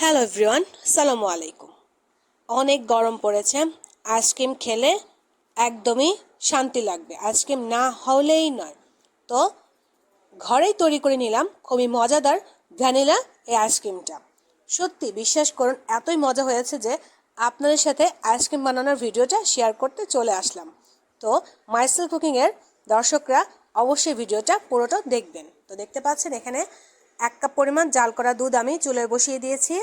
Hello everyone সালামু আলাইকুম অনেক গরম পড়েছে। আইসক্রিম খেলে একদমই শান্তি লাগবে। আইসক্রিম না হলেই নয়। তো ঘরেই তৈরি করে নিলাম। খুবই মজাদার ভ্যানিলা এই আইসক্রিমটা সত্যি, বিশ্বাস করুন, এতই মজা হয়েছে যে আপনাদের সাথে আইসক্রিম বানানোর ভিডিওটা শেয়ার করতে চলে আসলাম। তো মাইসেল কুকিংয়ের দর্শকরা অবশ্যই ভিডিওটা পুরোটা দেখবেন। তো দেখতে পাচ্ছেন এখানে এক কাপ পরিমাণ জাল করা দুধ আমি চুলে বসিয়ে দিয়েছি।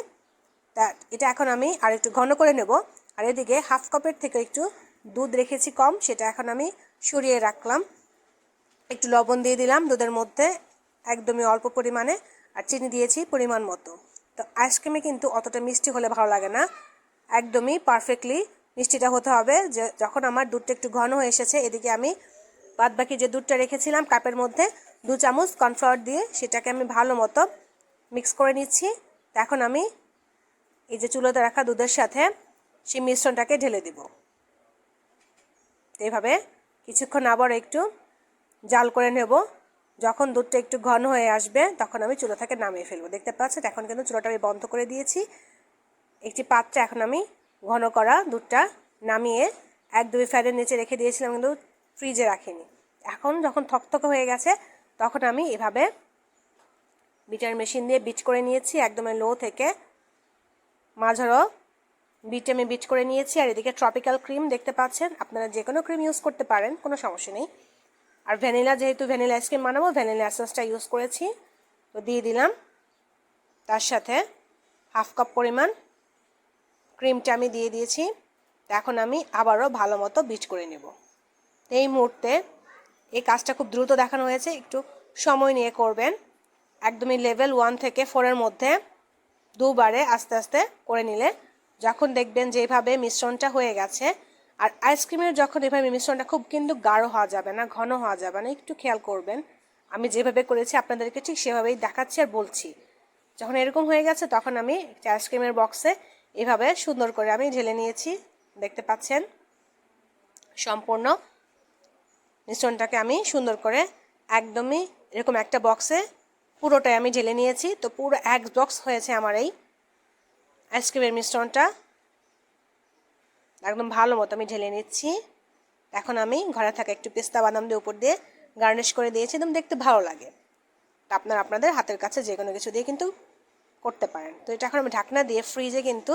এটা এখন আমি আর একটু ঘন করে নেব। আর এদিকে হাফ কাপের থেকে একটু দুধ রেখেছি কম, সেটা এখন আমি সরিয়ে রাখলাম। একটু লবণ দিয়ে দিলাম দুধের মধ্যে, একদমই অল্প পরিমাণে, আর চিনি দিয়েছি পরিমাণ মতো। তো আইসক্রিমে কিন্তু অতটা মিষ্টি হলে ভালো লাগে না। একদমই পারফেক্টলি মিষ্টিটা হতে হবে। যে, যখন আমার দুধটা একটু ঘন হয়ে এসেছে, এদিকে আমি বাদ বাকি যে দুধটা রেখেছিলাম কাপের মধ্যে দু চামচ কর্নফ্লাওয়ার দিয়ে সেটাকে আমি ভালো মতো মিক্স করে নিচ্ছি। এখন আমি এই যে চুলোতে রাখা দুধের সাথে সেই মিশ্রণটাকে ঢেলে দিব। এইভাবে কিছুক্ষণ আবার একটু জাল করে নেব। যখন দুধটা একটু ঘন হয়ে আসবে তখন আমি চুলো থেকে নামিয়ে ফেলব। দেখতে পাচ্ছেন, এখন কিন্তু চুলোটা আমি বন্ধ করে দিয়েছি। একটি পাত্রে এখন আমি ঘন করা দুধটা নামিয়ে এক দুই ফ্যানের নিচে রেখে দিয়েছিলাম কিন্তু ফ্রিজে রাখিনি। এখন যখন থকথকে হয়ে গেছে তখন আমি এভাবে বিটার মেশিন দিয়ে বিট করে নিয়েছি, একদমই লো থেকে। মাঝারও বিটে আমি বিট করে নিয়েছি, আর এদিকে ট্রপিক্যাল ক্রিম দেখতে পাচ্ছেন। আপনারা যে কোনো ক্রিম ইউজ করতে পারেন, কোনো সমস্যা নেই। আর ভ্যানিলা যেহেতু ভ্যানিলা আইসক্রিম বানাবো ভ্যানিলা এসেন্সটা ইউজ করেছি। তো দিয়ে দিলাম। তার সাথে হাফ কাপ পরিমাণ ক্রিমটা আমি দিয়ে দিয়েছি। এখন আমি আবারও ভালো মতো বিট করে নেব। এই মুহূর্তে এই কাজটা খুব দ্রুত দেখানো হয়েছে, একটু সময় নিয়ে করবেন। একদমই লেভেল ওয়ান থেকে ফোরের মধ্যে দুবারে আস্তে আস্তে করে নিলে যখন দেখবেন যে এইভাবে মিশ্রণটা হয়ে গেছে, আর আইসক্রিমের যখন এভাবে মিশ্রণটা খুব কিন্তু গাঢ় হওয়া যাবে না, ঘন হওয়া যাবে না, একটু খেয়াল করবেন। আমি যেভাবে করেছি আপনাদেরকে ঠিক সেভাবেই দেখাচ্ছি আর বলছি। যখন এরকম হয়ে গেছে তখন আমি একটা আইসক্রিমের বক্সে এভাবে সুন্দর করে আমি ঢেলে নিয়েছি, দেখতে পাচ্ছেন? সম্পূর্ণ মিশ্রণটাকে আমি সুন্দর করে একদমই এরকম একটা বক্সে পুরোটাই আমি ঢেলে নিয়েছি। তো পুরো এক বক্স হয়েছে আমার এই আইসক্রিমের মিশ্রণটা একদম ভালো মতো আমি ঢেলে নিচ্ছি। এখন আমি ঘরে থাকা একটু পেস্তা বাদাম দিয়ে উপর দিয়ে গার্নিশ করে দিয়েছি। একদম দেখতে ভালো লাগে। তা আপনার আপনাদের হাতের কাছে যে কোনো কিছু দিয়ে কিন্তু করতে পারেন। তো এটা এখন আমি ঢাকনা দিয়ে ফ্রিজে কিন্তু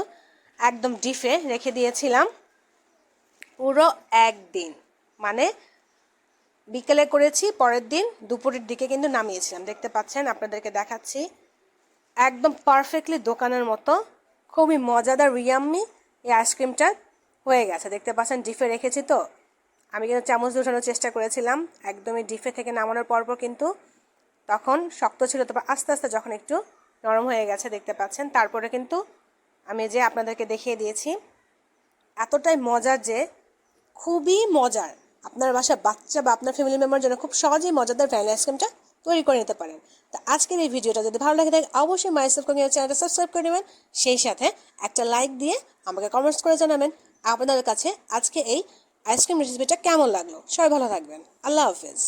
একদম ডিফে রেখে দিয়েছিলাম। পুরো একদিন। মানে বিকেলে করেছি, পরের দিন দুপুরের দিকে কিন্তু নামিয়েছিলাম। দেখতে পাচ্ছেন, আপনাদেরকে দেখাচ্ছি। একদম পারফেক্টলি দোকানের মতো, খুবই মজাদার রিয়াম্মি এই আইসক্রিমটা হয়ে গেছে। দেখতে পাচ্ছেন, ডিফে রেখেছি তো। আমি কিন্তু চামচ দিয়ে উঠানোর চেষ্টা করেছিলাম, একদমই ডিফে থেকে নামানোর পরপর কিন্তু। তখন শক্ত ছিল, তারপর আস্তে আস্তে যখন একটু নরম হয়ে গেছে, দেখতে পাচ্ছেন। তারপরে কিন্তু আমি যে আপনাদেরকে দেখিয়ে দিয়েছি, এতটাই মজার যে, খুবই মজার আপনার বাসা বাচ্চা বা আপনার ফ্যামিলি মেম্বার জন্য খুব সহজেই মজাদার ভ্যানিলা আইসক্রিমটা তৈরি করে নিতে পারেন। তো আজকের এই ভিডিওটা যদি ভালো লাগে থাকে, অবশ্যই মাইসেল কুকিং চ্যানেলটা সাবস্ক্রাইব করে নেবেন। সেই সাথে একটা লাইক দিয়ে আমাকে কমেন্টস করে জানাবেন আপনাদের কাছে আজকে এই আইসক্রিম রেসিপিটা কেমন লাগল। সবাই ভালো থাকবেন। আল্লাহ হাফেজ।